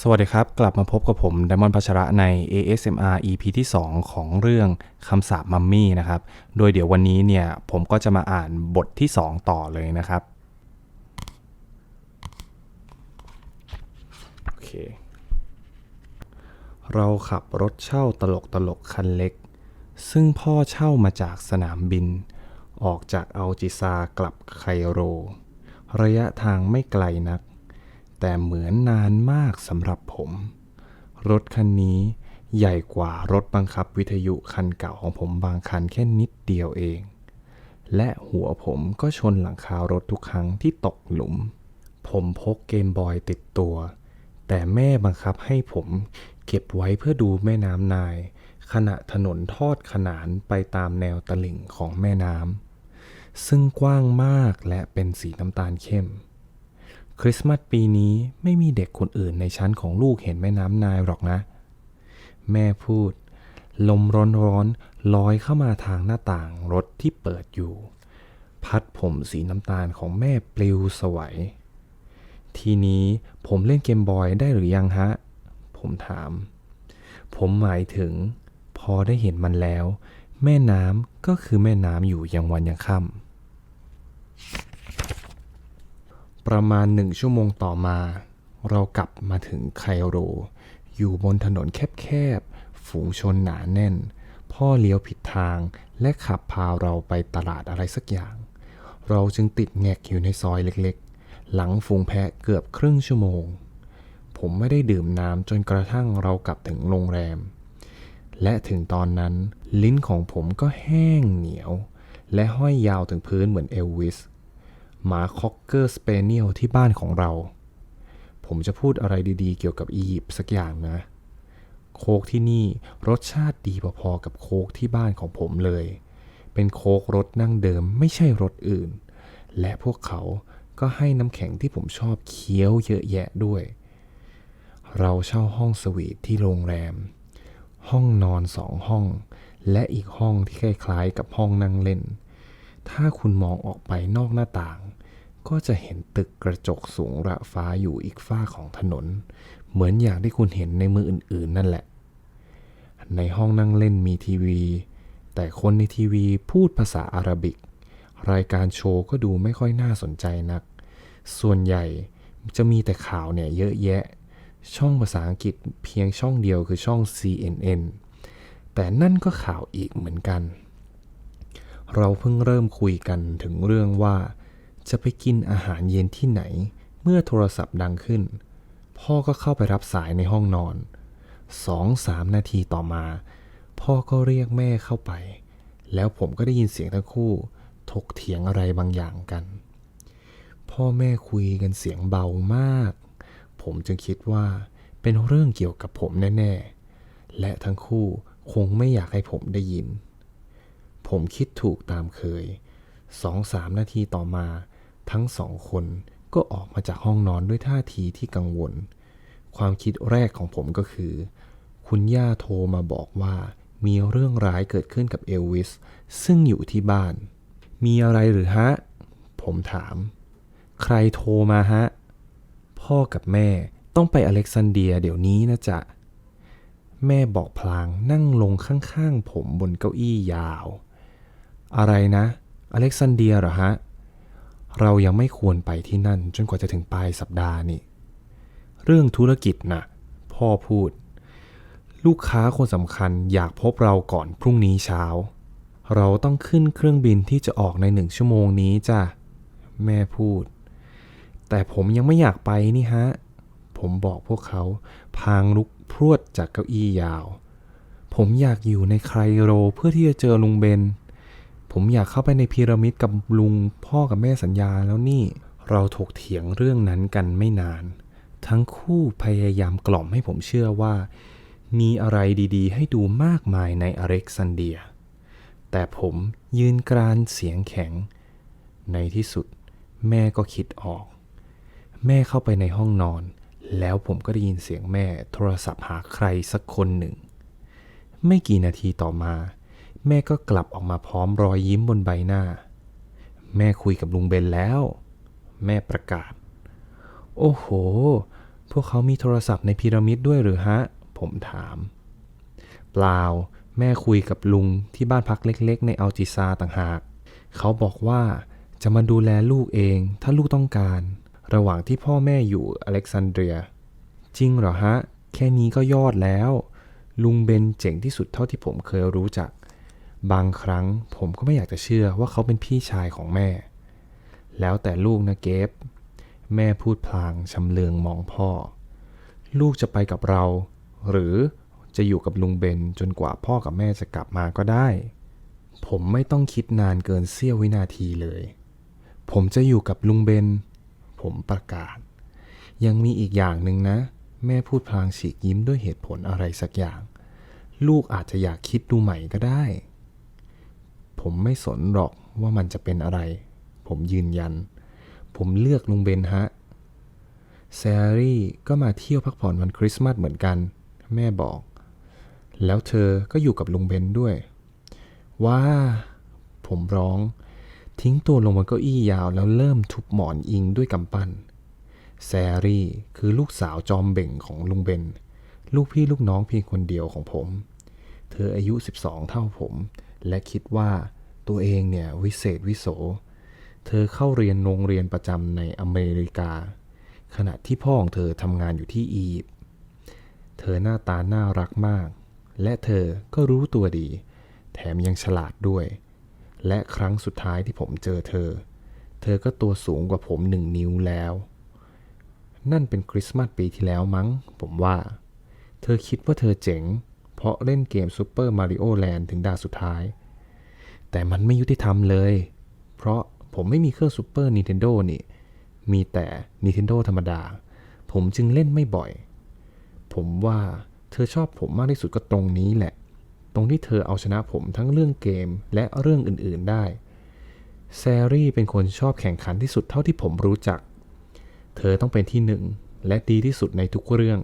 สวัสดีครับ กลับมาพบกับผมไดมอนพัชระใน ASMR EP ที่ 2 ของเรื่องคำสาปมัมมี่นะครับ โดยเดี๋ยววันนี้เนี่ยผมก็จะมาอ่านบทที่ 2 ต่อเลยนะครับ โอเค เราขับรถเช่าตลกตลกคันเล็ก ซึ่งพ่อเช่ามาจากสนามบิน ออกจากอัลจิซากลับไคโร ระยะทางไม่ไกลนัก แต่เหมือนนานมากสำหรับผม รถคันนี้ใหญ่กว่ารถบังคับวิทยุคันเก่าของผมบางคันแค่นิดเดียวเอง และหัวผมก็ชนหลังคารถทุกครั้งที่ตกหลุม ผมพกเกมบอยติดตัว แต่แม่บังคับให้ผมเก็บไว้เพื่อดูแม่น้ำนาย ขณะถนนทอดขนานไปตามแนวตลิ่งของแม่น้ำซึ่งกว้างมากและเป็นสีน้ำตาลเข้ม คริสต์มาสปีนี้ไม่มีเด็กคนอื่นในชั้นของลูกเห็นแม่น้ำนายหรอกนะ แม่พูด ลมร้อนๆลอยเข้ามาทางหน้าต่างรถที่เปิดอยู่ พัดผมสีน้ำตาลของแม่ปลิวสวัยทีนี้ผมเล่นเกมบอยได้หรือยังฮะ ผมถาม ผมหมายถึง พอได้เห็นมันแล้ว แม่น้ำก็คือแม่น้ำอยู่ยังวันยังค่ำ ประมาณหนึ่งชั่วโมงต่อมา เรากลับมาถึงไคโร อยู่บนถนนแคบๆ ฝูงชนหนาแน่น พ่อเลี้ยวผิดทางและขับพาเราไปตลาดอะไรสักอย่าง เราจึงติดแงกอยู่ในซอยเล็กๆ หลังฝูงแพะเกือบครึ่งชั่วโมง ผมไม่ได้ดื่มน้ำจนกระทั่งเรากลับถึงโรงแรม และถึงตอนนั้นลิ้นของผมก็แห้งเหนียว และห้อยยาวถึงพื้นเหมือนเอลวิส หมาคอกเกอร์สเปเนียลที่บ้านของเรา ผมจะพูดอะไรดีๆ เกี่ยวกับอียิปต์สักอย่างนะ โคกที่นี่รสชาติดีพอๆกับโคกที่บ้านของผมเลย เป็นโคกรสนั่งเดิมไม่ใช่รสอื่น และพวกเขาก็ให้น้ำแข็งที่ผมชอบเคี้ยวเยอะแยะด้วย เราเช่าห้องสวีทที่โรงแรม ห้องนอนสองห้อง และอีกห้องที่คล้ายๆกับห้องนั่งเล่น ถ้าคุณมองออกไปนอกหน้าต่าง ก็จะเห็นตึกกระจกสูงระฟ้าอยู่อีกฝ้าของถนน เหมือนอย่างที่คุณเห็นในมืออื่นๆ นั่นแหละ ในห้องนั่งเล่นมีทีวี แต่คนในทีวีพูดภาษาอาหรับิก รายการโชว์ก็ดูไม่ค่อยน่าสนใจนัก ส่วนใหญ่จะมีแต่ข่าวเนี่ยเยอะแยะ ช่องภาษาอังกฤษเพียงช่องเดียวคือช่อง CNN แต่นั่นก็ข่าวอีกเหมือนกัน เราเพิ่งเริ่มคุยกันถึงเรื่องว่า จะไปกินอาหารเย็นที่ไหน เมื่อโทรศัพท์ดังขึ้น พ่อก็เข้าไปรับสายในห้องนอนสองสามนาทีต่อมา พ่อก็เรียกแม่เข้าไป แล้วผมก็ได้ยินเสียงทั้งคู่ ถกเถียงอะไรบางอย่างกัน พ่อแม่คุยกันเสียงเบามาก ผมจึงคิดว่าเป็นเรื่องเกี่ยวกับผมแน่ ๆ และทั้งคู่คงไม่อยากให้ผมได้ยิน ผมคิดถูกตามเคยสองสามนาทีต่อมา ทั้งสองคนก็ออกมาจากห้องนอนด้วยท่าทีที่กังวล ความคิดแรกของผมก็คือ คุณย่าโทรมาบอกว่ามีเรื่องร้ายเกิดขึ้นกับเอลวิส ซึ่งอยู่ที่บ้าน มีอะไรหรือฮะ ผมถาม ใครโทรมาฮะ พ่อกับแม่ต้องไปอเล็กซานเดียเดี๋ยวนี้นะจ๊ะ แม่บอกพลางนั่งลงข้างๆผมบนเก้าอี้ยาว อะไรนะ อเล็กซานเดียเหรอฮะ เรายังไม่ควรไปที่นั่นจนกว่าจะถึงปลายสัปดาห์นี่ เรื่องธุรกิจนะพ่อพูด ลูกค้าคนสำคัญอยากพบเราก่อนพรุ่งนี้เช้า เราต้องขึ้นเครื่องบินที่จะออกในหนึ่งชั่วโมงนี้จ้ะ แม่พูด แต่ผมยังไม่อยากไปนี่ฮะ ผมบอกพวกเขาพางลุกพรวดจากเก้าอี้ยาว ผมอยากอยู่ในไคโรเพื่อที่จะเจอลุงเบน ผมอยากเข้าไปในพีระมิดกับลุงพ่อกับแม่สัญญาแล้วนี่ เราถกเถียงเรื่องนั้นกันไม่นาน ทั้งคู่พยายามกล่อมให้ผมเชื่อว่า มีอะไรดีๆ ให้ดูมากมายในอเล็กซานเดีย แต่ผมยืนกรานเสียงแข็ง ในที่สุด แม่ก็คิดออก แม่เข้าไปในห้องนอน แล้วผมก็ได้ยินเสียงแม่โทรศัพท์หาใครสักคนหนึ่ง ไม่กี่นาทีต่อมา แม่ก็กลับออกมาพร้อมรอยยิ้มบนใบหน้า แม่คุยกับลุงเบนแล้ว แม่ประกาศ โอ้โห พวกเขามีโทรศัพท์ในพีระมิดด้วยหรือฮะ ผมถาม เปล่า แม่คุยกับลุงที่บ้านพักเล็กๆ ในอัลจิซาต่างหาก เขาบอกว่าจะมาดูแลลูกเองถ้าลูกต้องการ ระหว่างที่พ่อแม่อยู่อเล็กซานเดรีย จริงเหรอฮะ แค่นี้ก็ยอดแล้ว ลุงเบนเจ๋งที่สุดเท่าที่ผมเคยรู้จัก บางครั้งผมก็ไม่อยากจะเชื่อว่าเขาเป็นพี่ชายของแม่ แล้วแต่ลูกนะเกฟ แม่พูดพลางชำเลืองมองพ่อ ลูกจะไปกับเรา หรือจะอยู่กับลุงเบนจนกว่าพ่อกับแม่จะกลับมาก็ได้ ผมไม่ต้องคิดนานเกินเสี้ยววินาทีเลย ผมจะอยู่กับลุงเบน ผมประกาศ ยังมีอีกอย่างหนึ่งนะ แม่พูดพลางฉีกยิ้มด้วยเหตุผลอะไรสักอย่าง ลูกอาจจะอยากคิดดูใหม่ก็ได้ ผมไม่สนหรอกว่ามันจะเป็นอะไร ผมยืนยัน ผมเลือกลุงเบนฮะแซรี่ก็มาเที่ยวพักผ่อนวันคริสต์มาสเหมือนกัน แม่บอก แล้วเธอก็อยู่กับลุงเบนด้วยว้าผมร้อง ทิ้งตัวลงบนเก้าอี้ยาวแล้วเริ่มทุบหมอนอิงด้วยกำปั้นแซรี่คือลูกสาวจอมเบ่งของลุงเบน ลูกพี่ลูกน้องเพียงคนเดียวของผม เธออายุ 12 เท่าผม และคิดว่าตัวเองเนี่ยวิเศษวิโส เธอเข้าเรียนโรงเรียนประจำในอเมริกา ขณะที่พ่อของเธอทำงานอยู่ที่อียิปต์ เธอหน้าตาน่ารักมาก และเธอก็รู้ตัวดี แถมยังฉลาดด้วย และครั้งสุดท้ายที่ผมเจอเธอ เธอก็ตัวสูงกว่าผมหนึ่งนิ้วแล้ว นั่นเป็นคริสต์มาสปีที่แล้วมั้ง ผมว่า เธอคิดว่าเธอเจ๋ง เพราะเล่นเกมซูเปอร์มาริโอแลนด์ถึงด่านสุดท้าย แต่มันไม่ยุติธรรมเลย เพราะผมไม่มีเครื่องซูเปอร์ Nintendo นี่ มีแต่ Nintendo ธรรมดา ผมจึงเล่นไม่บ่อย ผมว่าเธอชอบผมมากที่สุดก็ตรงนี้แหละ ตรงที่เธอเอาชนะผมทั้งเรื่องเกมและเรื่องอื่นๆได้แซรี่เป็นคนชอบแข่งขันที่สุดเท่าที่ผมรู้จัก เธอต้องเป็นที่หนึ่งและดีที่สุดในทุกเรื่อง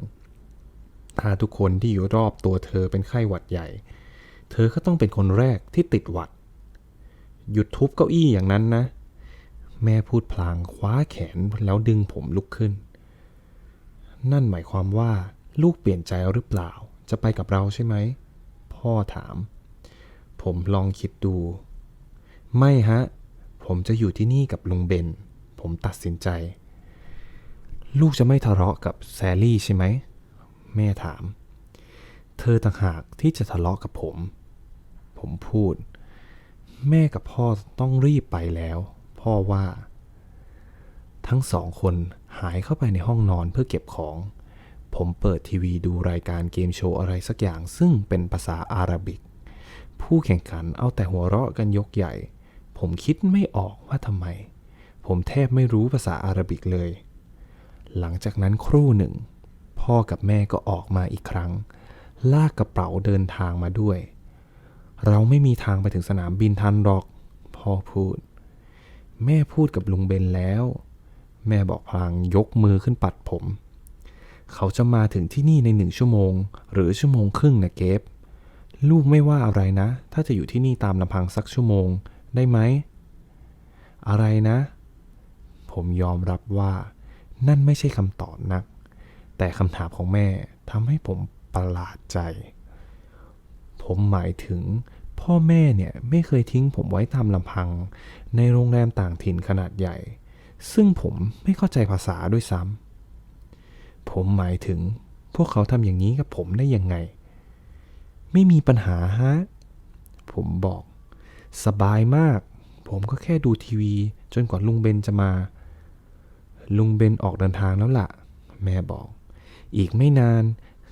ถ้าทุกคนที่อยู่รอบตัวเธอเป็นไข้หวัดใหญ่ เธอก็ต้องเป็นคนแรกที่ติดหวัด หยุดทุบเก้าอี้อย่างนั้นนะ แม่พูดพลางคว้าแขนแล้วดึงผมลุกขึ้น นั่นหมายความว่าลูกเปลี่ยนใจหรือเปล่า จะไปกับเราใช่ไหม พ่อถาม ผมลองคิดดู ไม่ฮะ ผมจะอยู่ที่นี่กับลุงเบน ผมตัดสินใจ ลูกจะไม่ทะเลาะกับแซลลี่ใช่ไหม แม่ถาม เธอต่างหากที่จะทะเลาะกับผม ผมพูด แม่กับพ่อต้องรีบไปแล้ว พ่อว่า ทั้งสองคนหายเข้าไปในห้องนอนเพื่อเก็บของ ผมเปิดทีวีดูรายการเกมโชว์อะไรสักอย่างซึ่งเป็นภาษาอาหรับิก ผู้แข่งขันเอาแต่หัวเราะกันยกใหญ่ ผมคิดไม่ออกว่าทำไม ผมแทบไม่รู้ภาษาอาหรับิกเลย หลังจากนั้นครู่หนึ่ง พ่อกับแม่ก็ออกมาอีกครั้ง ลากกระเป๋าเดินทางมาด้วย เราไม่มีทางไปถึงสนามบินทันหรอก พ่อพูด แม่พูดกับลุงเบนแล้ว แม่บอกพลางยกมือขึ้นปัดผม เขาจะมาถึงที่นี่ในหนึ่งชั่วโมง หรือชั่วโมงครึ่งนะเกฟลูกไม่ว่าอะไรนะ ถ้าจะอยู่ที่นี่ตามลำพังสักชั่วโมงได้ไหม อะไรนะ ผมยอมรับว่า นั่นไม่ใช่คำตอบนัก แต่คำถามของแม่ทำให้ผมประหลาดใจ ผมหมายถึงพ่อแม่เนี่ยไม่เคยทิ้งผมไว้ตามลำพัง ในโรงแรมต่างถิ่นขนาดใหญ่ ซึ่งผมไม่เข้าใจภาษาด้วยซ้ำผมหมายถึงพวกเขาทำอย่างนี้กับผมได้ยังไง ไม่มีปัญหาฮะ ผมบอก สบายมาก ผมก็แค่ดูทีวี จนกว่าลุงเบนจะมา ลุงเบนออกเดินทางแล้วล่ะ แม่บอก อีกไม่นาน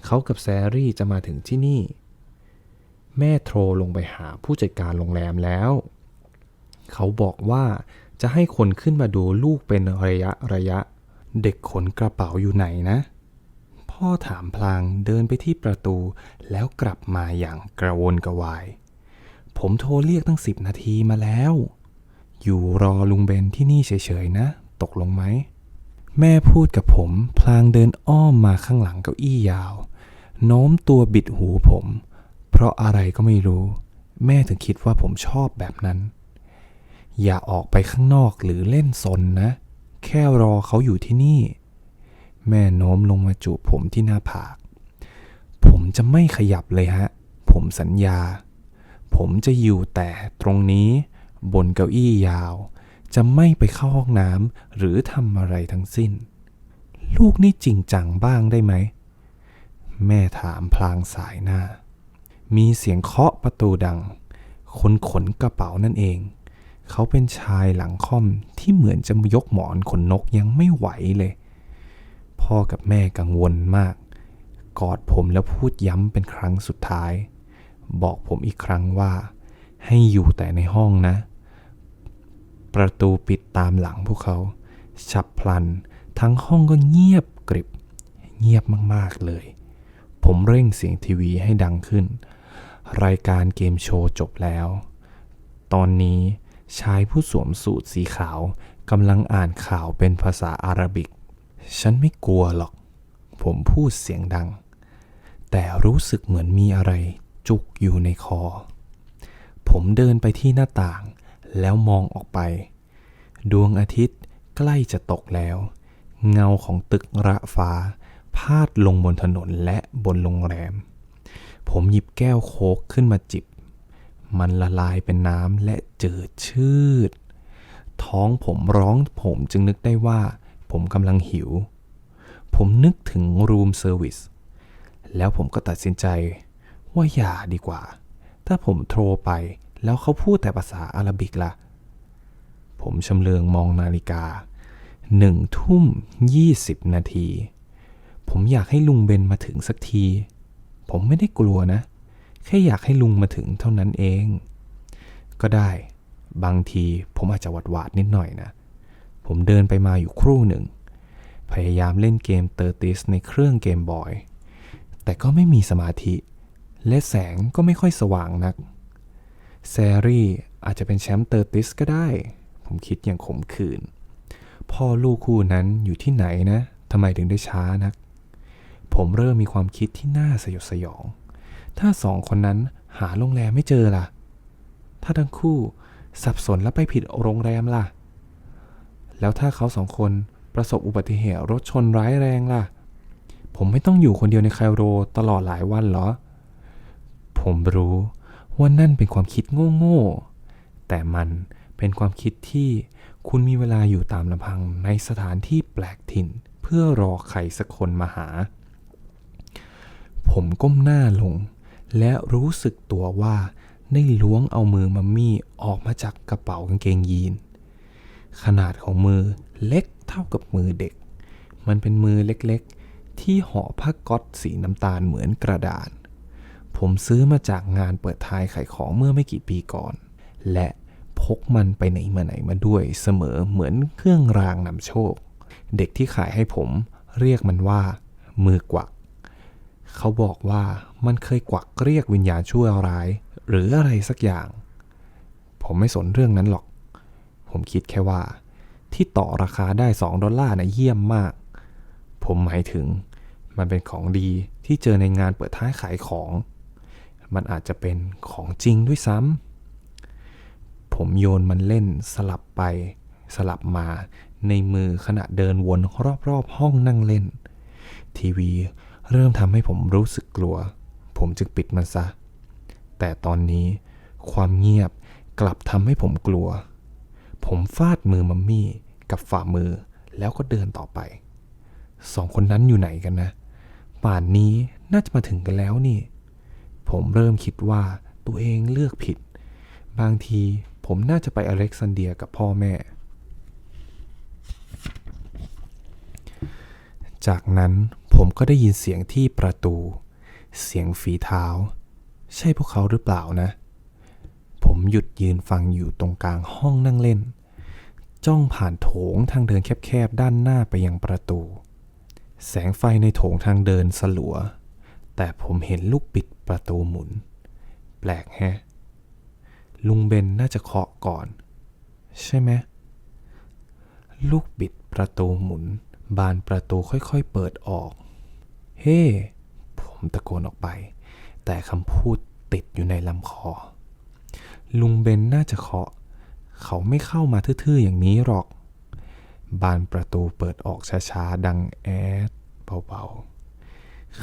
เขากับแซรี่จะมาถึงที่นี่ แม่โทรลงไปหาผู้จัดการโรงแรมแล้ว เขาบอกว่าจะให้คนขึ้นมาดูลูกเป็นระยะระยะ เด็กขนกระเป๋าอยู่ไหนนะ พ่อถามพลางเดินไปที่ประตูแล้วกลับมาอย่างกระวนกระวาย ผมโทรเรียกตั้งสิบนาทีมาแล้ว อยู่รอลุงเบนที่นี่เฉยๆนะ ตกลงไหม แม่พูดกับผม พลางเดินอ้อมมาข้างหลังเก้าอี้ยาว โน้มตัวบิดหูผม เพราะอะไรก็ไม่รู้ แม่ถึงคิดว่าผมชอบแบบนั้น อย่าออกไปข้างนอกหรือเล่นซนนะ แค่รอเขาอยู่ที่นี่ แม่โน้มลงมาจูบผมที่หน้าผาก ผมจะไม่ขยับเลยฮะ ผมสัญญา ผมจะอยู่แต่ตรงนี้ บนเก้าอี้ยาว จะไม่ไปเข้าห้องน้ำหรือทำอะไรทั้งสิ้น ลูกนี่จริงจังบ้างได้ไหม แม่ถามพลางสายหน้า มีเสียงเคาะประตูดัง คนขนกระเป๋านั่นเอง เขาเป็นชายหลังค่อมที่เหมือนจะยกหมอนขนนกยังไม่ไหวเลย พ่อกับแม่กังวลมาก กอดผมแล้วพูดย้ำเป็นครั้งสุดท้าย บอกผมอีกครั้งว่า ให้อยู่แต่ในห้องนะ ประตูปิดตามหลังพวกเขา ฉับพลัน ทั้งห้องก็เงียบกริบ เงียบมากๆเลย ผมเร่งเสียงทีวีให้ดังขึ้น รายการเกมโชว์จบแล้ว ตอนนี้ชายผู้สวมสูทสีขาวกำลังอ่านข่าวเป็นภาษาอาหรับิก ฉันไม่กลัวหรอก ผมพูดเสียงดัง แต่รู้สึกเหมือนมีอะไรจุกอยู่ในคอ ผมเดินไปที่หน้าต่าง แล้วมองออกไป ดวงอาทิตย์ใกล้จะตกแล้ว เงาของตึกระฟ้า พาดลงบนถนนและบนโรงแรม ผมหยิบแก้วโค้กขึ้นมาจิบ มันละลายเป็นน้ำและเจืดชืด ท้องผมร้องผมจึงนึกได้ว่า ผมกำลังหิว ผมนึกถึงรูมเซอร์วิสแล้วผมก็ตัดสินใจว่าอย่าดีกว่า ถ้าผมโทรไป แล้วเขาพูดแต่ภาษาอาหรับิกล่ะ ผมชำเลืองมองนาฬิกาหนึ่งทุ่มยี่สิบนาที ผมอยากให้ลุงเบนมาถึงสักที ผมไม่ได้กลัวนะ แค่อยากให้ลุงมาถึงเท่านั้นเอง ก็ได้ บางทีผมอาจจะหวาดหวาดๆนิดหน่อยนะ ผมเดินไปมาอยู่ครู่หนึ่ง พยายามเล่นเกมเตอร์ติสในเครื่องเกมบอย แต่ก็ไม่มีสมาธิ และแสงก็ไม่ค่อยสว่างนัก แซรี่อาจจะเป็นแชมป์เตอร์ติสก็ได้ ผมคิดอย่างขมขื่นพ่อลูกคู่นั้นอยู่ที่ไหนนะทำไมถึงได้ช้านัก ผมเริ่มมีความคิดที่น่าสยดสยอง ถ้าสองคนนั้นหาโรงแรมไม่เจอล่ะ ถ้าทั้งคู่สับสนแล้วไปผิดโรงแรมล่ะ แล้วถ้าเขาสองคนประสบอุบัติเหตุรถชนร้ายแรงล่ะ ผมไม่ต้องอยู่คนเดียวในไคโรตลอดหลายวันเหรอ ผมรู้ ว่านั่นเป็นความคิดโง่ๆ แต่มันเป็นความคิดที่คุณมีเวลาอยู่ตามลำพังในสถานที่แปลกถิ่น เพื่อรอใครสักคนมาหา ผมก้มหน้าลง และรู้สึกตัวว่าได้ล้วงเอามือมัมมี่ออกมาจากกระเป๋ากางเกงยีน ขนาดของมือเล็กเท่ากับมือเด็ก มันเป็นมือเล็กๆ ที่ห่อผ้าก๊อตสีน้ำตาลเหมือนกระดาษ ผมซื้อมาจากงานเปิดท้ายขายของเมื่อไม่กี่ปีก่อน และพกมันไปไหนมาไหนมาด้วยเสมอเหมือนเครื่องรางนำโชค เด็กที่ขายให้ผมเรียกมันว่า มือกวัก เขาบอกว่ามันเคยกวักเรียกวิญญาณชั่วร้าย หรืออะไรสักอย่าง ผมไม่สนเรื่องนั้นหรอก ผมคิดแค่ว่า ที่ต่อราคาได้ 2 ดอลลาร์นะเยี่ยมมาก ผมหมายถึง มันเป็นของดีที่เจอในงานเปิดท้ายขายของ มันอาจจะเป็นของจริงด้วยซ้ำผมโยนมันเล่นสลับไปสลับมาในมือขณะเดินวนรอบๆห้องนั่งเล่น ทีวีเริ่มทำให้ผมรู้สึกกลัว ผมจึงปิดมันซะ แต่ตอนนี้ความเงียบกลับทำให้ผมกลัว ผมฟาดมือมัมมี่กับฝ่ามือแล้วก็เดินต่อไป สองคนนั้นอยู่ไหนกันนะ ป่านนี้น่าจะมาถึงกันแล้วนี่ ผมเริ่มคิดว่าตัวเองเลือกผิด บางทีผมน่าจะไปอเล็กซานเดียกับพ่อแม่ จากนั้นผมก็ได้ยินเสียงที่ประตู เสียงฝีเท้า ใช่พวกเขาหรือเปล่านะ ผมหยุดยืนฟังอยู่ตรงกลางห้องนั่งเล่น จ้องผ่านโถงทางเดินแคบๆด้านหน้าไปยังประตู แสงไฟในโถงทางเดินสลัว แต่ผมเห็นลูกปิดประตูหมุน แปลกแฮะ ลุงเบนน่าจะเคาะก่อน ใช่ไหม ลูกบิดประตูหมุน บานประตูค่อยๆเปิดออก เฮ้ผมตะโกนออกไป แต่คำพูดติดอยู่ในลำคอ ลุงเบนน่าจะเคาะ เขาไม่เข้ามาทื่อๆอย่างนี้หรอก บานประตูเปิดออกช้าๆ ดังแอดเบาๆ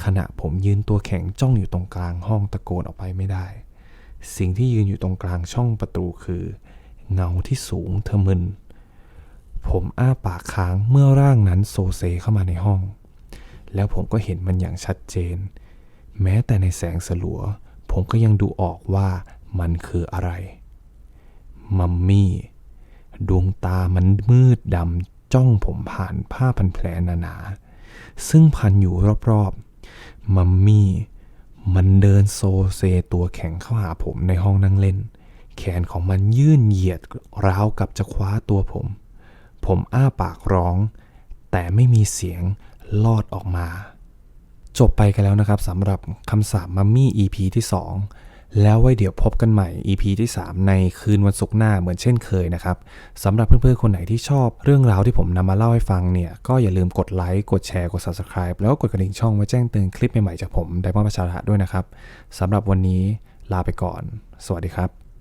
ขณะผมยืนตัวแข็งจ้องอยู่ตรงกลางห้องตะโกนออกไปไม่ได้ สิ่งที่ยืนอยู่ตรงกลางช่องประตูคือ เงาที่สูงเทมึน ผมอ้าปากค้างเมื่อร่างนั้นโซเซเข้ามาในห้อง แล้วผมก็เห็นมันอย่างชัดเจน แม้แต่ในแสงสลัว ผมก็ยังดูออกว่ามันคืออะไร มัมมี่ ดวงตามันมืดดำจ้องผมผ่านผ้าพันแผลหนาๆซึ่งพันอยู่รอบๆ มัมมี่ มันเดินโซเซตัวแข็งเข้าหาผมในห้องนั่งเล่น แขนของมันยื่นเหยียดราวกับจะคว้าตัวผม ผมอ้าปากร้อง แต่ไม่มีเสียงลอดออกมา จบไปกันแล้วนะครับสำหรับคำสาปมัมมี่ EP ที่ 2 แล้วไว้เดี๋ยวพบกันใหม่ EP ที่ 3 ในคืนวันศุกร์หน้าเหมือนเช่นเคยนะครับสำหรับเพื่อนๆ คนไหนที่ชอบเรื่องราวที่ผมนำมาเล่าให้ฟังเนี่ย ก็อย่าลืมกดไลค์กดแชร์กด Subscribe แล้วก็กดกระดิ่งช่องไว้แจ้งเตือนคลิปใหม่ๆจากผมไดมอนประชาระด้วยนะครับสำหรับวันนี้ลาไปก่อน สวัสดีครับ